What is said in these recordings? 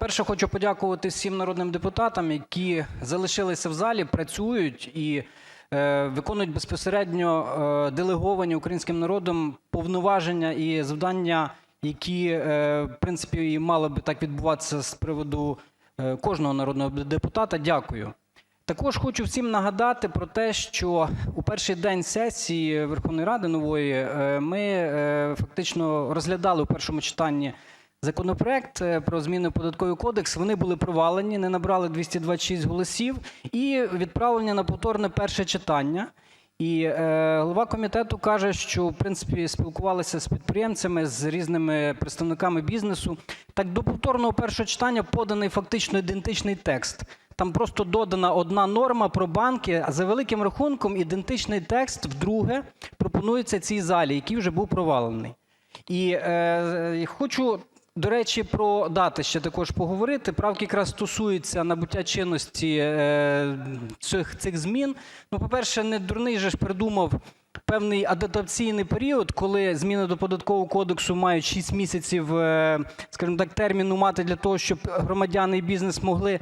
По-перше, хочу подякувати всім народним депутатам, які залишилися в залі, працюють і е, виконують безпосередньо е, делеговані українським народом повноваження і завдання, які, е, в принципі, і мали би так відбуватися з приводу кожного народного депутата. Дякую. Також хочу всім нагадати про те, що у перший день сесії Верховної Ради нової ми фактично розглядали у першому читанні законопроект е, про зміни в Податковий кодекс. Вони були провалені, не набрали 226 голосів і відправлені на повторне перше читання. І е, голова комітету каже, що в принципі спілкувалися з підприємцями, з різними представниками бізнесу. Так до повторного першого читання поданий фактично ідентичний текст. Там просто додана одна норма про банки, а за великим рахунком ідентичний текст вдруге пропонується цій залі, який вже був провалений. І е, хочу, до речі, про дати ще також поговорити. Правки якраз стосуються набуття чинності е, цих, цих змін. Ну, по-перше, не дурний же ж придумав певний адаптаційний період, коли зміни до Податкового кодексу мають 6 місяців, е, скажімо так, терміну мати для того, щоб громадяни і бізнес могли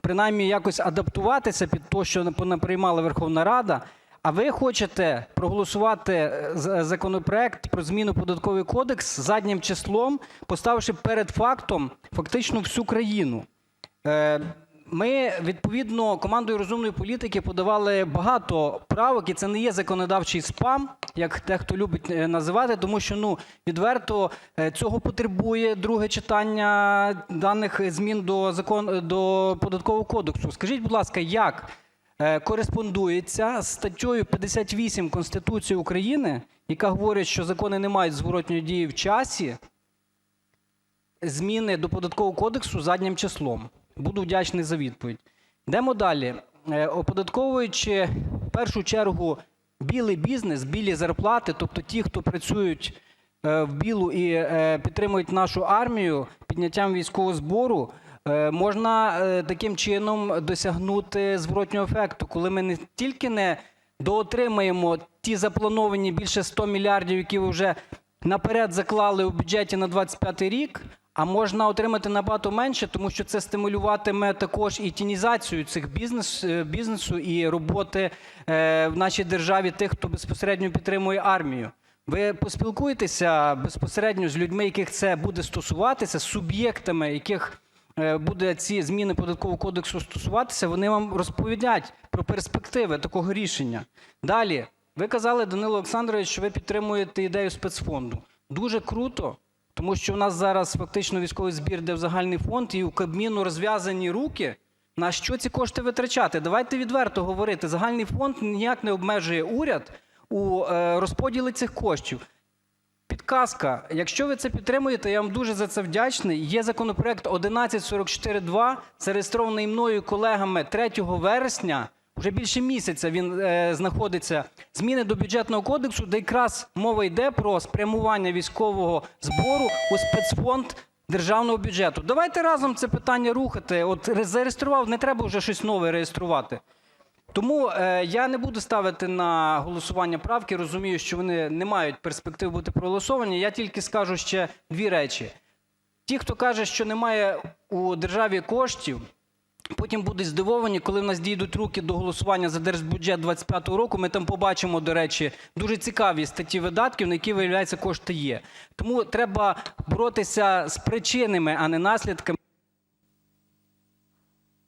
принаймні якось адаптуватися під те, що наприймала Верховна Рада. А ви хочете проголосувати е, законопроект про зміну Податковий кодекс заднім числом, поставивши перед фактом фактично всю країну. Е, Ми, відповідно, командою розумної політики подавали багато правок, і це не є законодавчий спам, як дехто любить е, називати, тому що, ну, відверто е, цього потребує друге читання даних змін до закон до Податкового кодексу. Скажіть, будь ласка, як е, кореспондується з статтею 58 Конституції України, яка говорить, що закони не мають зворотньої дії в часі, зміни до Податкового кодексу заднім числом? Буду вдячний за відповідь. Йдемо далі. Е, Оподатковуючи в першу чергу білий бізнес, білі зарплати, тобто ті, хто працюють е, в білу і е, підтримують нашу армію підняттям військового збору, е, можна е, таким чином досягнути зворотнього ефекту, коли ми не тільки не доотримаємо ті заплановані більше 100 мільярдів, які ви вже наперед заклали у бюджеті на 25 рік, а можна отримати набагато менше, тому що це стимулюватиме також і тінізацію цих е, бізнесу і роботи е, в нашій державі тих, хто безпосередньо підтримує армію. Ви поспілкуєтеся безпосередньо з людьми, яких це буде стосуватися, з суб'єктами, яких е, буде ці зміни Податкового кодексу стосуватися, вони вам розповідять про перспективи такого рішення. Далі. Ви казали, Данило Олександрович, що ви підтримуєте ідею спецфонду. Дуже круто, тому що у нас зараз фактично військовий збір йде в загальний фонд, і у Кабміну розв'язані руки. На що ці кошти витрачати? Давайте відверто говорити. Загальний фонд ніяк не обмежує уряд у е, розподілі цих коштів. Підказка. Якщо ви це підтримуєте, я вам дуже за це вдячний. Є законопроект 1144-2, зареєстрований мною колегами 3 вересня. Вже більше місяця він е, знаходиться. Зміни до бюджетного кодексу, де якраз мова йде про спрямування військового збору у спецфонд державного бюджету. Давайте разом це питання рухати. От зареєстрував, не треба вже щось нове реєструвати. Тому е, я не буду ставити на голосування правки, розумію, що вони не мають перспектив бути проголосовані. Я тільки скажу ще дві речі. Ті, хто каже, що немає у державі коштів, потім будуть здивовані, коли в нас дійдуть руки до голосування за держбюджет 25-го року. Ми там побачимо, до речі, дуже цікаві статті видатків, на які, виявляється, кошти є. Тому треба боротися з причинами, а не наслідками.